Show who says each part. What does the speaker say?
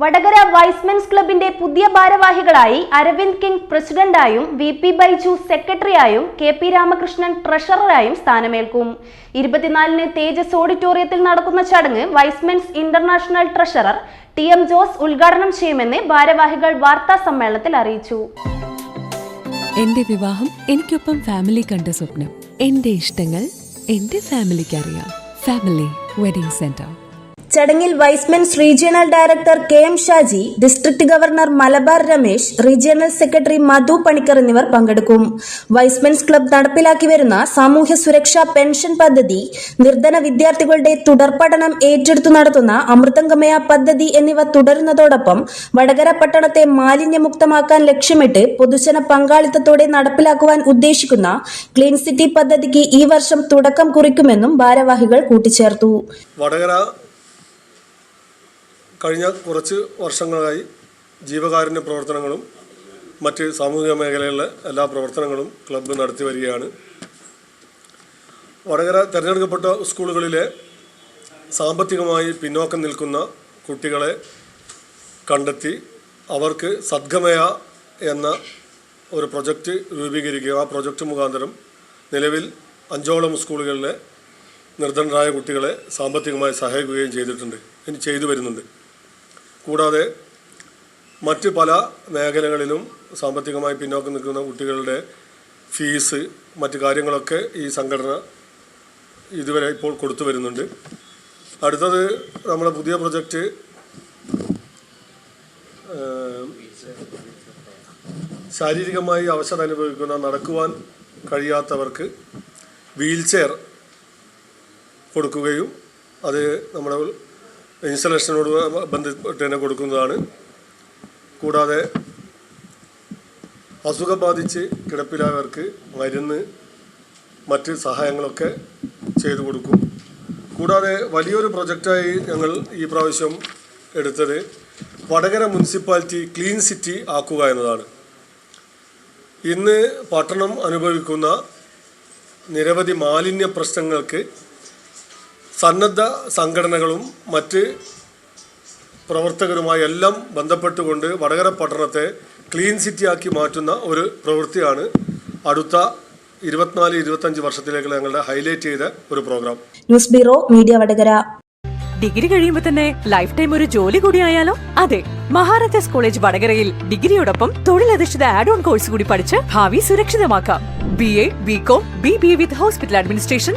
Speaker 1: Vadakara Y's Men's ക്ലബിന്റെ പുതിയ ഭാരവാഹികളായി അരവിന്ദ് കിങ് പ്രസിഡന്റായും വി പി ബൈജു സെക്രട്ടറിയായും കെ പി രാമകൃഷ്ണൻ ട്രഷററായും സ്ഥാനമേൽക്കും. ഇരുപത്തിനാലിന് തേജസ് ഓഡിറ്റോറിയത്തിൽ നടക്കുന്ന ചടങ്ങ് Y's Men's international treasurer T M Jose ഉദ്ഘാടനം ചെയ്യുമെന്ന് ഭാരവാഹികൾ വാർത്താ സമ്മേളനത്തിൽ അറിയിച്ചു.
Speaker 2: എന്റെ വിവാഹം എനിക്കൊപ്പം ഫാമിലി കണ്ട സ്വപ്നം. എന്റെ ഇഷ്ടങ്ങൾ എന്റെ ഫാമിലിക്ക് അറിയാം. ഫാമിലി വെഡിങ് സെന്റർ
Speaker 1: ചടങ്ങിൽ Y's Men's regional director K M Shaji district governor Malabar Ramesh regional secretary Madhu Panicker എന്നിവർ പങ്കെടുക്കും. വൈസ്മെൻസ് ക്ലബ് നടപ്പിലാക്കി വരുന്ന സാമൂഹ്യ സുരക്ഷാ പെൻഷൻ പദ്ധതി നിർധന വിദ്യാർത്ഥികളുടെ തുടർ പഠനം ഏറ്റെടുത്തു നടത്തുന്ന അമൃതംഗമയ പദ്ധതി എന്നിവ തുടരുന്നതോടൊപ്പം വടകര പട്ടണത്തെ മാലിന്യമുക്തമാക്കാൻ ലക്ഷ്യമിട്ട് പൊതുജന പങ്കാളിത്തത്തോടെ നടപ്പിലാക്കുവാൻ ഉദ്ദേശിക്കുന്ന ക്ലീൻ സിറ്റി പദ്ധതിക്ക് ഈ വർഷം തുടക്കം കുറിക്കുമെന്നും ഭാരവാഹികൾ കൂട്ടിച്ചേർത്തു.
Speaker 3: കഴിഞ്ഞ കുറച്ച് വർഷങ്ങളായി ജീവകാരുണ്യ പ്രവർത്തനങ്ങളും മറ്റ് സാമൂഹിക മേഖലകളിലെ എല്ലാ പ്രവർത്തനങ്ങളും ക്ലബ്ബ് നടത്തി വരികയാണ്. വടകര തിരഞ്ഞെടുക്കപ്പെട്ട സ്കൂളുകളിലെ സാമ്പത്തികമായി പിന്നോക്കം നിൽക്കുന്ന കുട്ടികളെ കണ്ടെത്തി അവർക്ക് സദ്ഗമയ എന്ന ഒരു പ്രൊജക്റ്റ് രൂപീകരിക്കുക. ആ പ്രൊജക്റ്റ് മുഖാന്തരം നിലവിൽ അഞ്ചോളം സ്കൂളുകളിലെ നിർധനരായ കുട്ടികളെ സാമ്പത്തികമായി സഹായിക്കുകയും ചെയ്തിട്ടുണ്ട്. ഇനി ചെയ്തു വരുന്നുണ്ട്. കൂടാതെ മറ്റ് പല മേഖലകളിലും സാമ്പത്തികമായി പിന്നോക്കം നിൽക്കുന്ന കുട്ടികളുടെ ഫീസ് മറ്റ് കാര്യങ്ങളൊക്കെ ഈ സംഘടന ഇതുവരെ ഇപ്പോൾ കൊടുത്തു വരുന്നുണ്ട്. അടുത്തത് നമ്മുടെ പുതിയ പ്രൊജക്റ്റ് ശാരീരികമായി അവശത അനുഭവിക്കുന്ന നടക്കുവാൻ കഴിയാത്തവർക്ക് വീൽ ചെയർ കൊടുക്കുകയും അത് നമ്മുടെ ഇൻസ്റ്റലേഷനോട് ബന്ധപ്പെട്ട് തന്നെ കൊടുക്കുന്നതാണ്. കൂടാതെ അസുഖം ബാധിച്ച് കിടപ്പിലായവർക്ക് മരുന്ന് മറ്റ് സഹായങ്ങളൊക്കെ ചെയ്തു കൊടുക്കും. കൂടാതെ വലിയൊരു പ്രൊജക്റ്റായി ഞങ്ങൾ ഈ പ്രാവശ്യം എടുത്തത് വടകര മുനിസിപ്പാലിറ്റി ക്ലീൻ സിറ്റി ആക്കുക എന്നതാണ്. ഇന്ന് പട്ടണം അനുഭവിക്കുന്ന നിരവധി മാലിന്യ പ്രശ്നങ്ങൾക്ക് സന്നദ്ധ സംഘടനകളും മറ്റ് പ്രവർത്തകരുമായി എല്ലാം ബന്ധപ്പെട്ടുകൊണ്ട് വടകര പട്ടണത്തെ ക്ലീൻ സിറ്റിയാക്കി മാറ്റുന്ന ഒരു പ്രവൃത്തിയാണ് അടുത്ത ഇരുപത്തിനാല് ഇരുപത്തഞ്ച് വർഷത്തിലേക്ക് ഞങ്ങളുടെ ഹൈലൈറ്റ് ചെയ്ത ഒരു programme.
Speaker 1: News bureau media Vadakara.
Speaker 4: Degree കഴിയുമ്പോൾ തന്നെ ലൈഫ് ടൈം ഒരു ജോലി കൂടി ആയാലോ? അതെ മഹാരാജാസ് കോളേജ് വടകരയിൽ ഡിഗ്രിയോടൊപ്പം തൊഴിലധിഷ്ഠിത ആഡ് ഓൺ കോഴ്സ് കൂടി പഠിച്ച് ഭാവി സുരക്ഷിതമാക്കാം. B A B com B B A with hospital administration